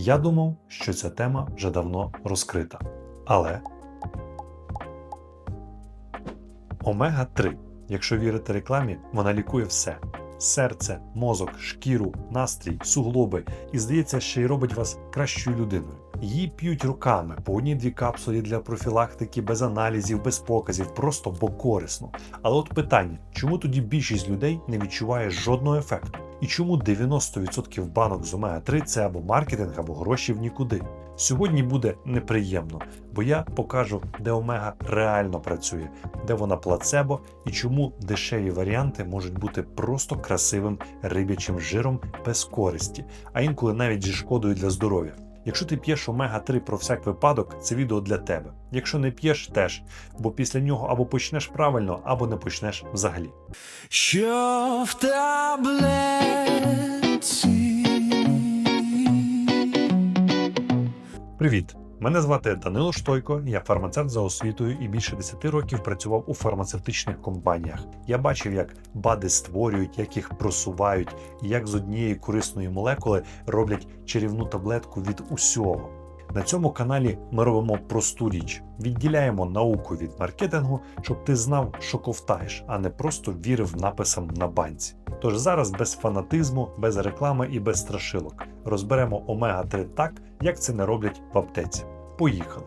Я думав, що ця тема вже давно розкрита. Але омега 3 якщо вірити рекламі, вона лікує все: серце, мозок, шкіру, настрій, суглоби і здається, ще й робить вас кращою людиною. Її п'ють руками по одній-дві капсулі для профілактики, без аналізів, без показів, просто бо корисно. Але от питання: чому тоді більшість людей не відчуває жодного ефекту? І чому 90% банок з омега 3 це або маркетинг, або гроші в нікуди? Сьогодні буде неприємно, бо я покажу, де омега реально працює, де вона плацебо і чому дешеві варіанти можуть бути просто красивим рибячим жиром без користі, а інколи навіть зі шкодою для здоров'я. Якщо ти п'єш омега 3 про всяк випадок, це відео для тебе. Якщо не п'єш, теж, бо після нього або почнеш правильно, або не почнеш взагалі. Що в таблетці? Привіт! Мене звати Данило Штойко, я фармацевт за освітою і більше 10 років працював у фармацевтичних компаніях. Я бачив, як БАДи створюють, як їх просувають, як з однієї корисної молекули роблять чарівну таблетку від усього. На цьому каналі ми робимо просту річ: відділяємо науку від маркетингу, щоб ти знав, що ковтаєш, а не просто вірив написам на банці. Тож зараз без фанатизму, без реклами і без страшилок розберемо омега 3 так, як це не роблять в аптеці. Поїхали!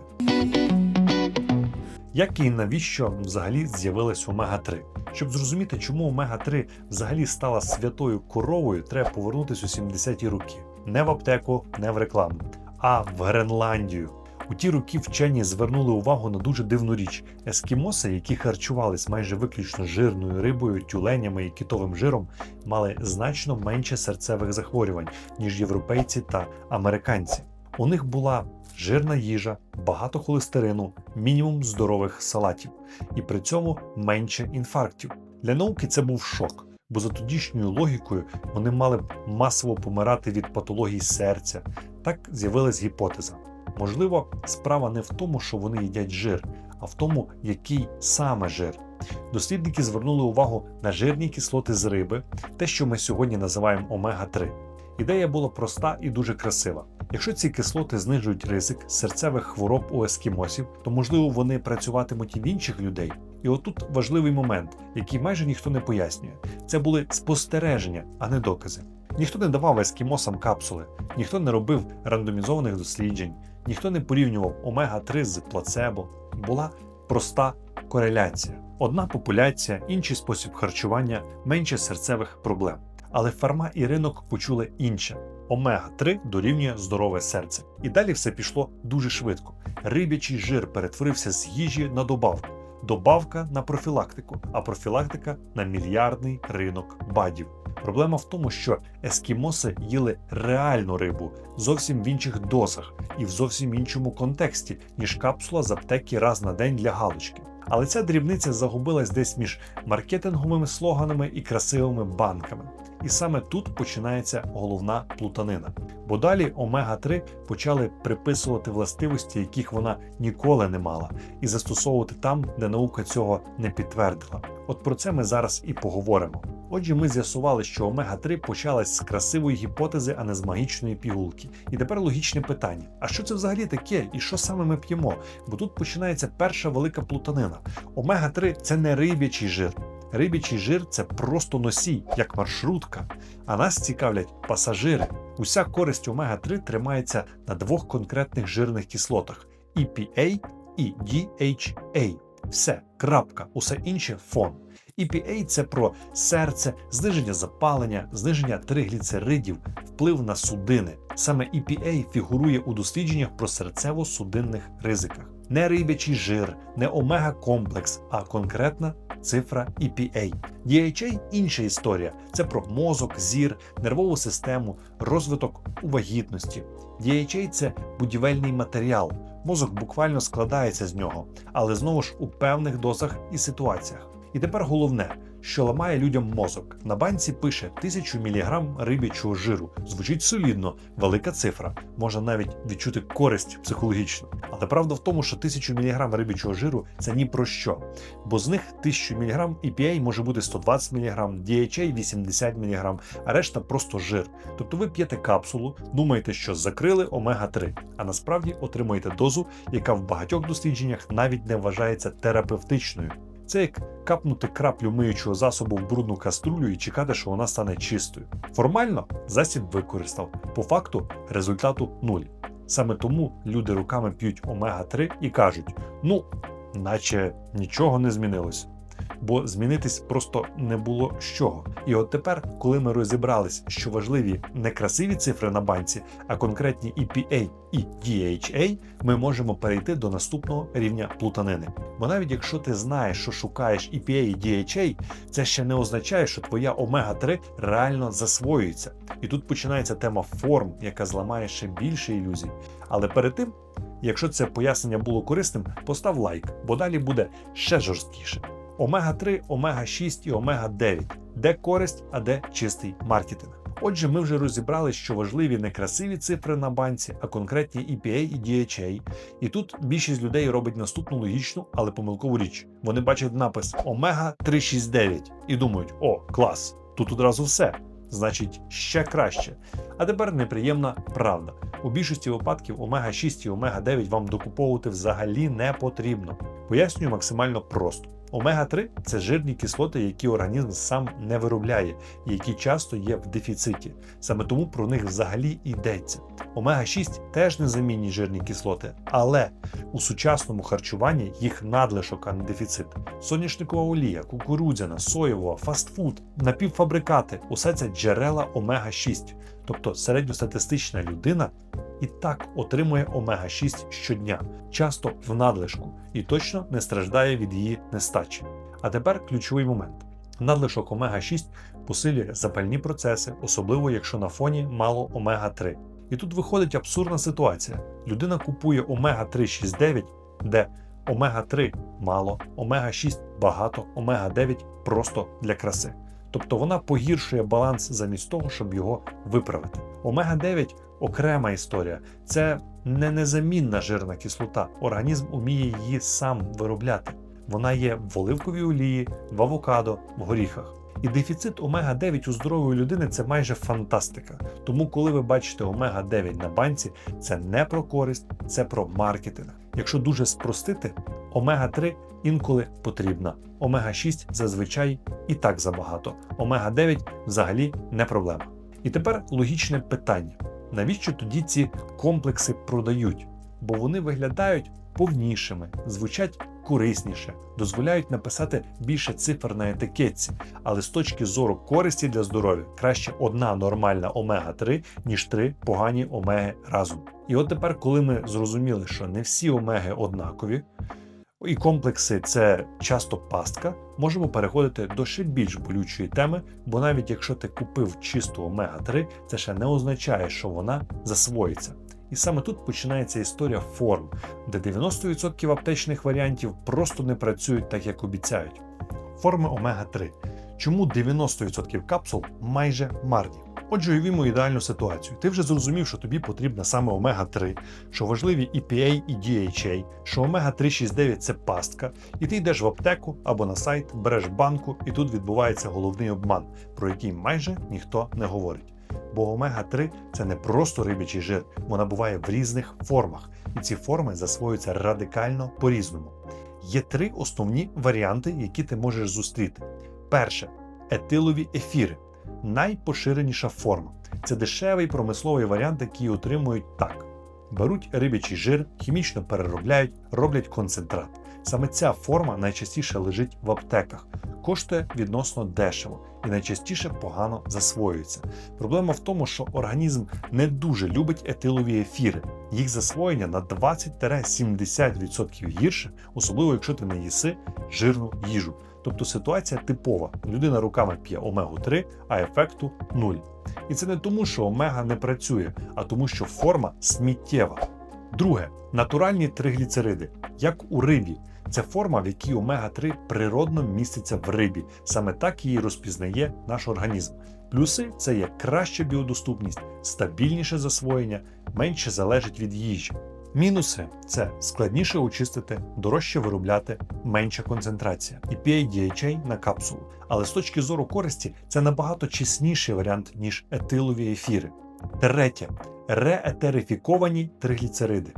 Як і навіщо взагалі з'явилась омега 3? Щоб зрозуміти, чому омега 3 взагалі стала святою коровою, треба повернутися у 70-ті роки. Не в аптеку, не в рекламу, а в Гренландію. У ті роки вчені звернули увагу на дуже дивну річ: ескімоси, які харчувались майже виключно жирною рибою, тюленями і китовим жиром, мали значно менше серцевих захворювань, ніж європейці та американці. У них була жирна їжа, багато холестерину, мінімум здорових салатів, і при цьому менше інфарктів. Для науки це був шок, бо за тодішньою логікою вони мали б масово помирати від патологій серця. Так з'явилась гіпотеза. Можливо, справа не в тому, що вони їдять жир, а в тому, який саме жир. Дослідники звернули увагу на жирні кислоти з риби, те, що ми сьогодні називаємо омега-3. Ідея була проста і дуже красива. Якщо ці кислоти знижують ризик серцевих хвороб у ескімосів, то можливо вони працюватимуть і в інших людей. І отут важливий момент, який майже ніхто не пояснює. Це були спостереження, а не докази. Ніхто не давав ескімосам капсули, ніхто не робив рандомізованих досліджень, ніхто не порівнював омега-3 з плацебо. Була проста кореляція. Одна популяція, інший спосіб харчування, менше серцевих проблем. Але фарма і ринок почули інше. Омега-3 дорівнює здорове серце. І далі все пішло дуже швидко. Рибячий жир перетворився з їжі на добавку, добавка на профілактику, а профілактика на мільярдний ринок бадів. Проблема в тому, що ескімоси їли реальну рибу зовсім в інших дозах і в зовсім іншому контексті, ніж капсула з аптеки раз на день для галочки. Але ця дрібниця загубилась десь між маркетинговими слоганами і красивими банками. І саме тут починається головна плутанина. Бо далі омега-3 почали приписувати властивості, яких вона ніколи не мала, і застосовувати там, де наука цього не підтвердила. От про це ми зараз і поговоримо. Отже, ми з'ясували, що омега-3 почалась з красивої гіпотези, а не з магічної пігулки. І тепер логічне питання: а що це взагалі таке, і що саме ми п'ємо? Бо тут починається перша велика плутанина. Омега-3 це не рибячий жир. Рибячий жир це просто носій, як маршрутка. А нас цікавлять пасажири. Уся користь омега-3 тримається на двох конкретних жирних кислотах: EPA і DHA. Все, крапка, усе інше фон. EPA – це про серце, зниження запалення, зниження тригліцеридів, вплив на судини. Саме EPA фігурує у дослідженнях про серцево-судинних ризиках. Не рибячий жир, не омега-комплекс, а конкретна цифра EPA. DHA – інша історія. Це про мозок, зір, нервову систему, розвиток у вагітності. DHA – це будівельний матеріал. Мозок буквально складається з нього, але знову ж у певних дозах і ситуаціях. І тепер головне, що ламає людям мозок. На банці пише 1000 мг рибячого жиру. Звучить солідно, велика цифра. Можна навіть відчути користь психологічно. Але правда в тому, що 1000 мг рибячого жиру це ні про що. Бо з них 1000 мг EPA може бути 120 мг, DHA 80 мг, а решта просто жир. Тобто ви п'єте капсулу, думаєте, що закрили омега-3, а насправді отримуєте дозу, яка в багатьох дослідженнях навіть не вважається терапевтичною. Це як капнути краплю миючого засобу в брудну каструлю і чекати, що вона стане чистою. Формально засіб використав, по факту результату нуль. Саме тому люди руками п'ють омега-3 і кажуть: ну, наче нічого не змінилося. Бо змінитись просто не було з чого. І от тепер, коли ми розібрались, що важливі не красиві цифри на банці, а конкретні EPA і DHA, ми можемо перейти до наступного рівня плутанини. Бо навіть якщо ти знаєш, що шукаєш EPA і DHA, це ще не означає, що твоя омега-3 реально засвоюється. І тут починається тема форм, яка зламає ще більше ілюзій. Але перед тим, якщо це пояснення було корисним, постав лайк, бо далі буде ще жорсткіше. Омега-3, омега-6 і омега-9. Де користь, а де чистий маркетинг. Отже, ми вже розібрали, що важливі не красиві цифри на банці, а конкретні EPA і DHA. І тут більшість людей робить наступну логічну, але помилкову річ. Вони бачать напис омега 369 і думають: о, клас, тут одразу все. Значить, ще краще. А тепер неприємна правда. У більшості випадків омега 6 і омега 9 вам докуповувати взагалі не потрібно. Пояснюю максимально просто. Омега-3 це жирні кислоти, які організм сам не виробляє і які часто є в дефіциті. Саме тому про них взагалі йдеться. Омега-6 теж незамінні жирні кислоти, але у сучасному харчуванні їх надлишок, а не дефіцит. Соняшникова олія, кукурудзяна, соєвова, фастфуд, напівфабрикати усе це джерела омега-6. Тобто середньостатистична людина і так отримує омега-6 щодня, часто в надлишку, і точно не страждає від її нестачі. А тепер ключовий момент: надлишок омега-6 посилює запальні процеси, особливо якщо на фоні мало омега-3. І тут виходить абсурдна ситуація: людина купує омега-369, де омега-3 мало, омега-6 багато, омега-9 просто для краси. Тобто вона погіршує баланс замість того, щоб його виправити. Омега-9 окрема історія. Це не незамінна жирна кислота. Організм уміє її сам виробляти. Вона є в оливковій олії, в авокадо, в горіхах. І дефіцит омега-9 у здорової людини це майже фантастика. Тому, коли ви бачите омега-9 на банці, це не про користь, це про маркетинг. Якщо дуже спростити, омега-3 інколи потрібна. Омега-6 зазвичай і так забагато. Омега-9 взагалі не проблема. І тепер логічне питання: навіщо тоді ці комплекси продають? Бо вони виглядають повнішими, звучать корисніше, дозволяють написати більше цифр на етикетці, але з точки зору користі для здоров'я краще одна нормальна омега-3, ніж три погані омеги разом. І от тепер, коли ми зрозуміли, що не всі омеги однакові, і комплекси це часто пастка, можемо переходити до ще більш болючої теми, бо навіть якщо ти купив чисту омега-3, це ще не означає, що вона засвоїться. І саме тут починається історія форм, де 90% аптечних варіантів просто не працюють так, як обіцяють. Форми омега-3. Чому 90% капсул майже марні? Отже, уявімо ідеальну ситуацію. Ти вже зрозумів, що тобі потрібна саме омега-3, що важливі EPA і DHA, що омега-369 це пастка, і ти йдеш в аптеку або на сайт, береш банку, і тут відбувається головний обман, про який майже ніхто не говорить. Бо омега-3 це не просто рибячий жир, вона буває в різних формах, і ці форми засвоюються радикально по-різному. Є три основні варіанти, які ти можеш зустріти. Перше етилові ефіри найпоширеніша форма. Це дешевий промисловий варіант, який отримують так: беруть рибячий жир, хімічно переробляють, роблять концентрат. Саме ця форма найчастіше лежить в аптеках, коштує відносно дешево і найчастіше погано засвоюється. Проблема в тому, що організм не дуже любить етилові ефіри. Їх засвоєння на 20-70% гірше, особливо якщо ти не їси жирну їжу. Тобто ситуація типова: людина руками п'є омегу 3, а ефекту нуль. І це не тому, що омега не працює, а тому, що форма сміттєва. Друге натуральні тригліцериди, як у рибі. Це форма, в якій омега-3 природно міститься в рибі. Саме так її розпізнає наш організм. Плюси це є краща біодоступність, стабільніше засвоєння, менше залежить від їжі. Мінуси це складніше очистити, дорожче виробляти, менша концентрація. EPA DHA на капсулу. Але з точки зору користі це набагато чесніший варіант, ніж етилові ефіри. Третє реетерифіковані тригліцериди.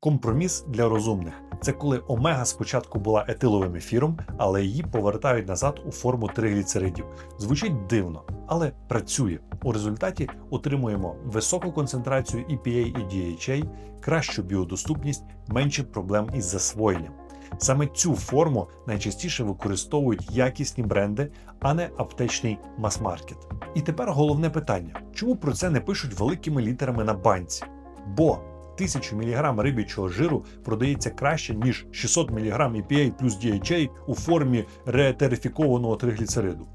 Компроміс для розумних. Це коли омега спочатку була етиловим ефіром, але її повертають назад у форму тригліцеридів. Звучить дивно, але працює. У результаті отримуємо високу концентрацію EPA і DHA, кращу біодоступність, менше проблем із засвоєнням. Саме цю форму найчастіше використовують якісні бренди, а не аптечний мас-маркет. І тепер головне питання: чому про це не пишуть великими літерами на банці? Бо 1000 мг рибічого жиру продається краще, ніж 600 мг EPA плюс DHA у формі реетерифікованого тригліцериду.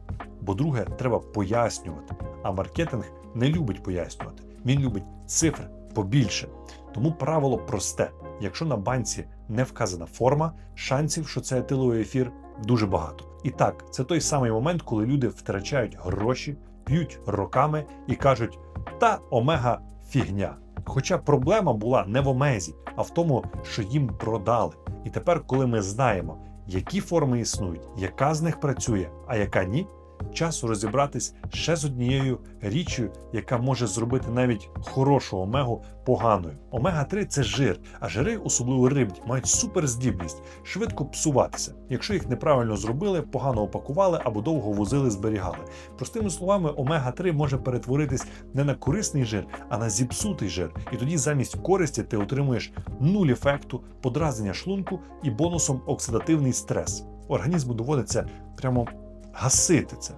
Бо друге, треба пояснювати. А маркетинг не любить пояснювати. Він любить цифри побільше. Тому правило просте: якщо на банці не вказана форма, шансів, що це етиловий ефір, дуже багато. І так, це той самий момент, коли люди втрачають гроші, п'ють роками і кажуть: та омега фігня. Хоча проблема була не в омезі, а в тому, що їм продали. І тепер, коли ми знаємо, які форми існують, яка з них працює, а яка ні, час розібратись ще з однією річчю, яка може зробити навіть хорошу омегу поганою. Омега-3 це жир, а жири, особливо рибні, мають суперздібність швидко псуватися, якщо їх неправильно зробили, погано опакували або довго возили, зберігали. Простими словами, омега-3 може перетворитись не на корисний жир, а на зіпсутий жир. І тоді замість користі ти отримуєш нуль ефекту, подразнення шлунку і бонусом оксидативний стрес. Організму доводиться прямо гасити це.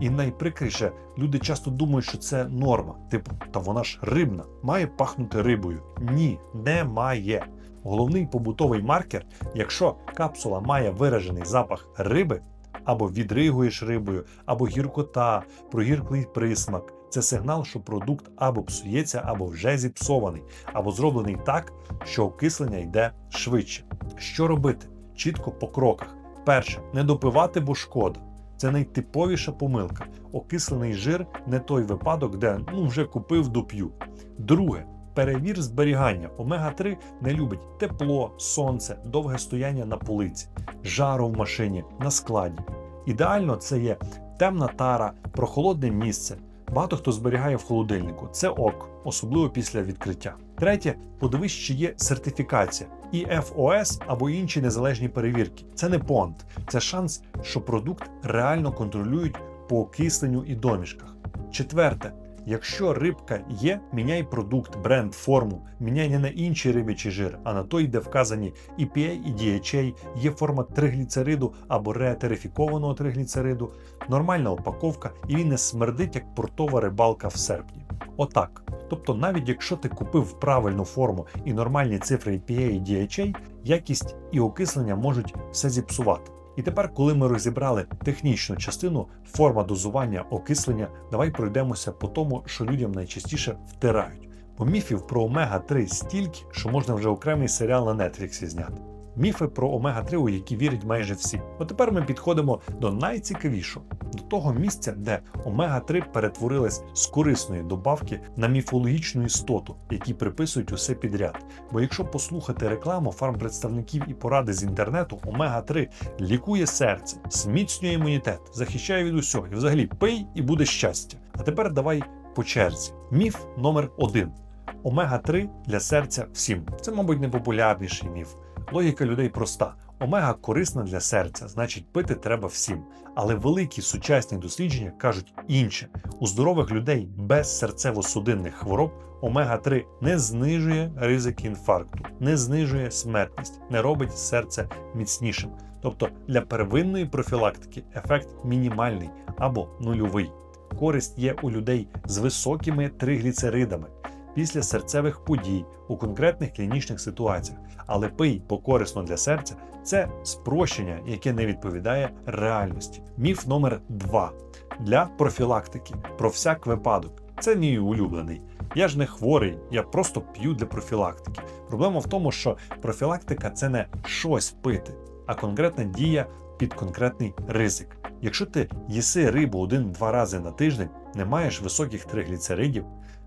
І найприкріше, люди часто думають, що це норма. Типу, та вона ж рибна, має пахнути рибою. Ні, не має. Головний побутовий маркер, якщо капсула має виражений запах риби, або відригуєш рибою, або гіркота, прогірклий присмак. Це сигнал, що продукт або псується, або вже зіпсований, або зроблений так, що окислення йде швидше. Що робити? Чітко по кроках. Перше, не допивати, бо шкода. Це найтиповіша помилка. Окислений жир не той випадок, де ну вже купив доп'ю. Друге, перевір зберігання. Омега-3 не любить тепло, сонце, довге стояння на полиці, жару в машині, на складі. Ідеально це є темна тара, прохолодне місце. Багато хто зберігає в холодильнику. Це ок, особливо після відкриття. Третє, подивись, чи є сертифікація. І FOS або інші незалежні перевірки. Це не понт, це шанс, що продукт реально контролюють по окисленню і домішках. Четверте, якщо рибка є, міняй продукт, бренд, форму, міняй не на інший рибячий жир, а на той, де вказані EPA і DHA, є форма тригліцериду або реетерифікованого тригліцериду, нормальна упаковка, і він не смердить як портова рибалка в серпні. Отак. Тобто, навіть якщо ти купив правильну форму і нормальні цифри EPA і DHA, якість і окислення можуть все зіпсувати. І тепер, коли ми розібрали технічну частину, форма дозування окислення, давай пройдемося по тому, що людям найчастіше втирають. Бо міфів про омега-3 стільки, що можна вже окремий серіал на Нетфліксі зняти. Міфи про омега-3, у які вірять майже всі. От тепер ми підходимо до найцікавішого, до того місця, де омега-3 перетворилась з корисної добавки на міфологічну істоту, які приписують усе підряд. Бо якщо послухати рекламу фармпредставників і поради з інтернету, омега-3 лікує серце, зміцнює імунітет, захищає від усього і взагалі пий і буде щастя. А тепер давай по черзі. Міф номер один. Омега-3 для серця всім. Це, мабуть, найпопулярніший міф. Логіка людей проста. Омега корисна для серця, значить пити треба всім. Але великі сучасні дослідження кажуть інше. У здорових людей без серцево-судинних хвороб омега-3 не знижує ризики інфаркту, не знижує смертність, не робить серце міцнішим. Тобто для первинної профілактики ефект мінімальний або нульовий. Користь є у людей з високими тригліцеридами після серцевих подій у конкретних клінічних ситуаціях. Але пий, бо корисно для серця це спрощення, яке не відповідає реальності. Міф номер 2 для профілактики про всяк випадок. Це мій улюблений. Я ж не хворий, я просто п'ю для профілактики. Проблема в тому, що профілактика це не щось пити, а конкретна дія під конкретний ризик. Якщо ти їси рибу один-два рази на тиждень, не маєш високих тригліцеридів,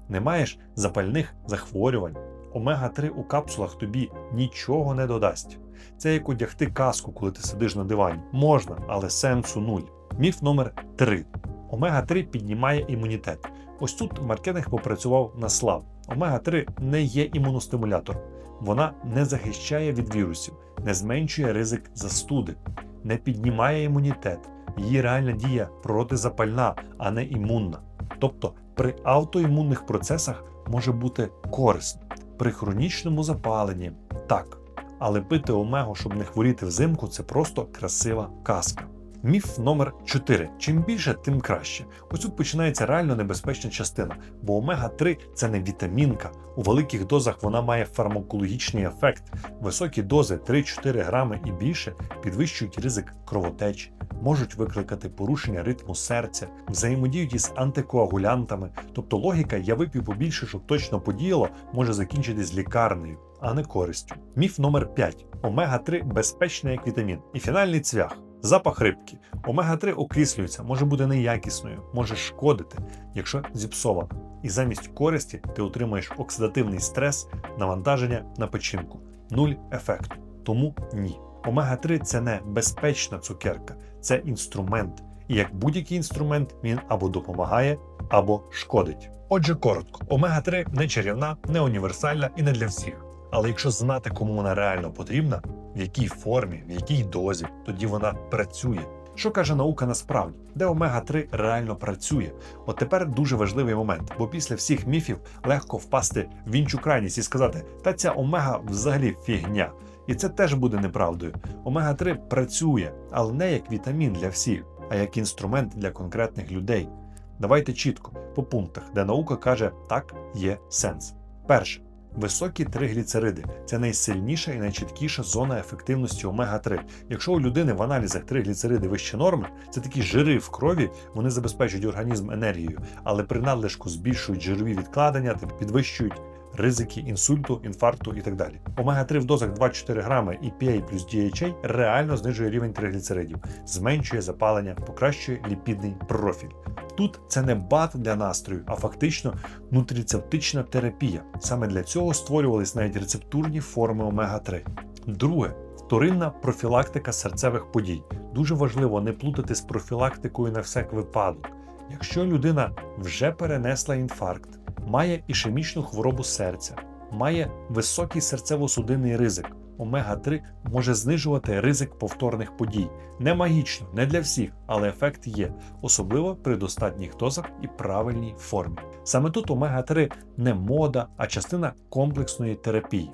не маєш запальних захворювань, омега-3 у капсулах тобі нічого не додасть. Це як одягти каску, коли ти сидиш на дивані. Можна, але сенсу нуль. Міф номер 3. Омега-3 піднімає імунітет. Ось тут маркетинг попрацював на слав. Омега-3 не є імуностимулятор. Вона не захищає від вірусів, не зменшує ризик застуди, не піднімає імунітет. Її реальна дія протизапальна, а не імунна. Тобто при автоімунних процесах може бути корисно. При хронічному запаленні так. Але пити омегу, щоб не хворіти взимку, це просто красива казка. Міф номер 4. Чим більше, тим краще. Ось тут починається реально небезпечна частина, бо омега-3 це не вітамінка. У великих дозах вона має фармакологічний ефект. Високі дози 3-4 грами і більше підвищують ризик кровотечі, можуть викликати порушення ритму серця, взаємодіють із антикоагулянтами. Тобто логіка я вип'ю побільше, щоб точно подіяло, може закінчитись лікарнею, а не користю. Міф номер 5. Омега-3 безпечний як вітамін. І фінальний цвях. Запах рибки. Омега-3 окислюється, може бути неякісною, може шкодити, якщо зіпсовано. І замість користі ти отримаєш оксидативний стрес, навантаження на печінку. Нуль ефекту. Тому ні. Омега-3 це не безпечна цукерка, це інструмент. І як будь-який інструмент він або допомагає, або шкодить. Отже, коротко, омега-3 не чарівна, не універсальна і не для всіх. Але якщо знати, кому вона реально потрібна, в якій формі, в якій дозі, тоді вона працює. Що каже наука насправді, де омега-3 реально працює? От тепер дуже важливий момент, бо після всіх міфів легко впасти в іншу крайність і сказати, та ця омега взагалі фігня. І це теж буде неправдою. Омега-3 працює, але не як вітамін для всіх, а як інструмент для конкретних людей. Давайте чітко, по пунктах, де наука каже, так є сенс. Перше. Високі тригліцериди це найсильніша і найчіткіша зона ефективності омега-3. Якщо у людини в аналізах тригліцериди вище норми, це такі жири в крові, вони забезпечують організм енергією, але при надлишку збільшують жирові відкладення та підвищують ризики інсульту, інфаркту і так далі. Омега-3 в дозах 2-4 грами EPA плюс DHA реально знижує рівень тригліцеридів, зменшує запалення, покращує ліпідний профіль. Тут це не бат для настрою, а фактично нутріцептична терапія. Саме для цього створювались навіть рецептурні форми омега-3. Друге вторинна профілактика серцевих подій. Дуже важливо не плутати з профілактикою на всяк випадок. Якщо людина вже перенесла інфаркт, має ішемічну хворобу серця, має високий серцево-судинний ризик. Омега-3 може знижувати ризик повторних подій. Не магічно, не для всіх, але ефект є, особливо при достатніх дозах і правильній формі. Саме тут омега-3 не мода, а частина комплексної терапії.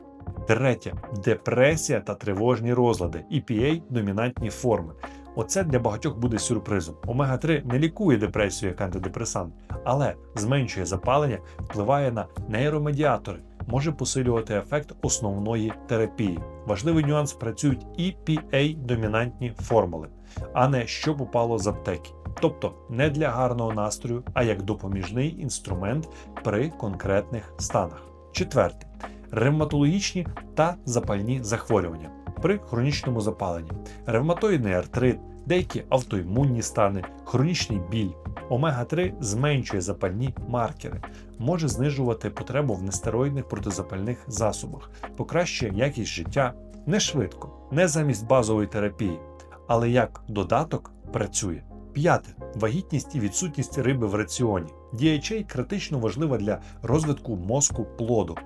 Третє депресія та тривожні розлади, EPA домінантні форми. Оце для багатьох буде сюрпризом. Омега-3 не лікує депресію як антидепресант, але зменшує запалення, впливає на нейромедіатори, може посилювати ефект основної терапії. Важливий нюанс працюють EPA домінантні формули, а не що попало з аптеки. Тобто не для гарного настрою, а як допоміжний інструмент при конкретних станах. Четверте ревматологічні та запальні захворювання при хронічному запаленні, ревматоїдний артрит, деякі автоімунні стани, хронічний біль. Омега-3 зменшує запальні маркери, може знижувати потребу в нестероїдних протизапальних засобах, покращує якість життя не швидко, не замість базової терапії, але як додаток працює. П'яте вагітність і відсутність риби в раціоні. DHA критично важлива для розвитку мозку плоду,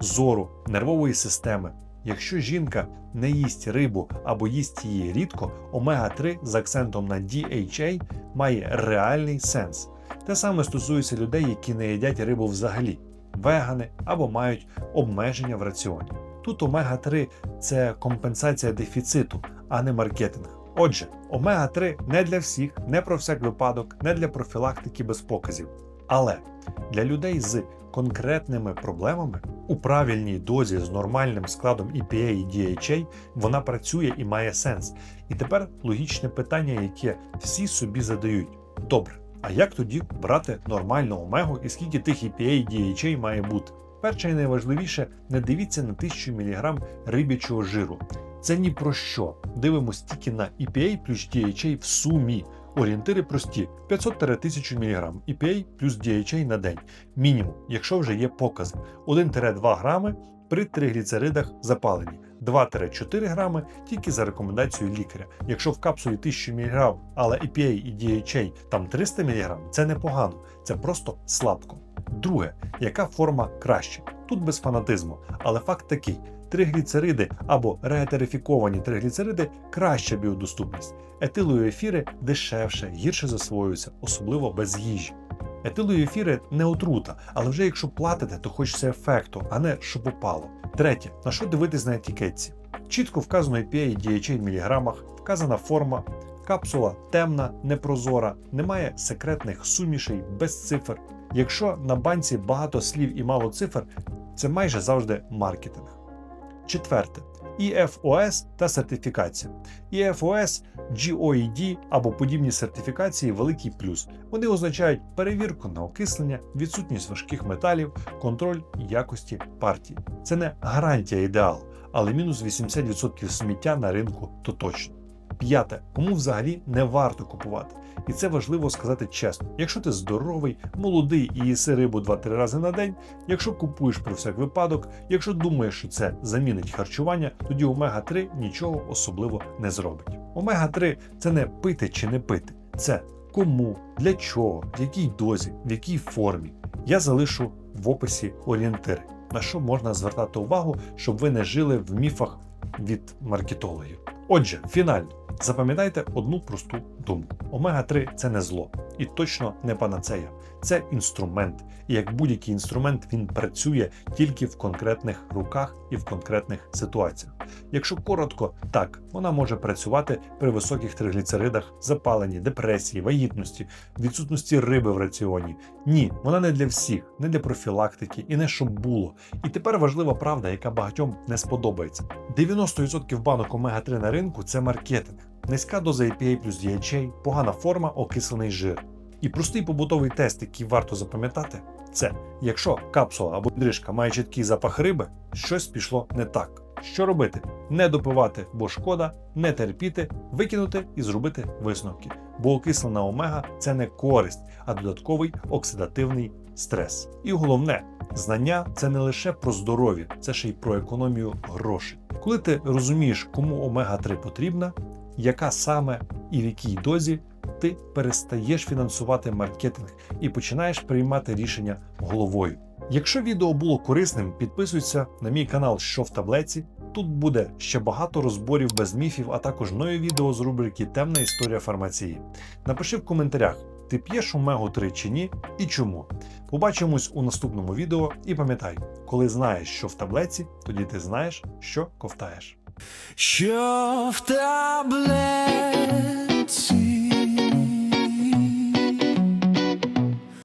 зору, нервової системи. Якщо жінка не їсть рибу або їсть її рідко, омега-3 з акцентом на DHA має реальний сенс. Те саме стосується людей, які не їдять рибу взагалі, вегани або мають обмеження в раціоні. Тут омега-3 це компенсація дефіциту, а не маркетинг. Отже, омега-3 не для всіх, не про всяк випадок, не для профілактики без показів. Але для людей з конкретними проблемами у правильній дозі з нормальним складом EPA і DHA вона працює і має сенс. І тепер логічне питання, яке всі собі задають: добре, а як тоді брати нормальну омегу і скільки тих EPA і DHA має бути? Перше і найважливіше, не дивіться на 1000 мг рибячого жиру. Це ні про що. Дивимось тільки на EPA плюс DHA в сумі. Орієнтири прості 500-1000 мг EPA плюс DHA на день. Мінімум, якщо вже є покази 1-2 грами при тригліцеридах запалені, 2-4 грами тільки за рекомендацією лікаря. Якщо в капсулі 1000 мг, але EPA і DHA там 300 мг, це непогано, це просто слабко. Друге, яка форма краще? Тут без фанатизму, але факт такий: тригліцериди або реетерифіковані тригліцериди краща біодоступність. Етилоефіри дешевше, гірше засвоюються, особливо без їжі. Етилоефіри не отрута, але вже якщо платите, то хочеться ефекту, а не що попало. Третє, на що дивитись на етикетці? Чітко вказано EPA і DHA в міліграмах, вказана форма, капсула темна, непрозора, немає секретних сумішей без цифр. Якщо на банці багато слів і мало цифр, це майже завжди маркетинг. Четверте. EFOS та сертифікація. EFOS, GOED або подібні сертифікації великий плюс. Вони означають перевірку на окислення, відсутність важких металів, контроль якості партії. Це не гарантія ідеал, але мінус 80% сміття на ринку то точно. П'яте, кому взагалі не варто купувати. І це важливо сказати чесно. Якщо ти здоровий, молодий і їси рибу 2-3 рази на день, якщо купуєш про всяк випадок, якщо думаєш, що це замінить харчування, тоді омега-3 нічого особливо не зробить. Омега-3 це не пити чи не пити, це кому, для чого, в якій дозі, в якій формі. Я залишу в описі орієнтири, на що можна звертати увагу, щоб ви не жили в міфах від маркетологів. Отже, фінально. Запам'ятайте одну просту думку: омега-3 це не зло і точно не панацея. Це інструмент, і як будь-який інструмент він працює тільки в конкретних руках і в конкретних ситуаціях. Якщо коротко, так вона може працювати при високих тригліцеридах, запаленні, депресії, вагітності, відсутності риби в раціоні. Ні, вона не для всіх, не для профілактики і не щоб було. І тепер важлива правда, яка багатьом не сподобається: 90% банок омега-3 на ринку це маркетинг. Низька доза EPA плюс DHA, погана форма, окислений жир. І простий побутовий тест, який варто запам'ятати, це якщо капсула або дрижка має чіткий запах риби, щось пішло не так. Що робити? Не допивати, бо шкода, не терпіти, викинути і зробити висновки. Бо окислена омега це не користь, а додатковий оксидативний стрес. І головне, знання це не лише про здоров'я, це ще й про економію грошей. Коли ти розумієш, кому омега 3 потрібна, яка саме і в якій дозі, ти перестаєш фінансувати маркетинг і починаєш приймати рішення головою. Якщо відео було корисним, підписуйся на мій канал Що в таблеці. Тут буде ще багато розборів без міфів, а також нові відео з рубрики Темна історія фармації. Напиши в коментарях, ти п'єш омегу 3 чи ні, і чому. Побачимось у наступному відео і пам'ятай, коли знаєш, що в таблеці, тоді ти знаєш, що ковтаєш. Що в таблетці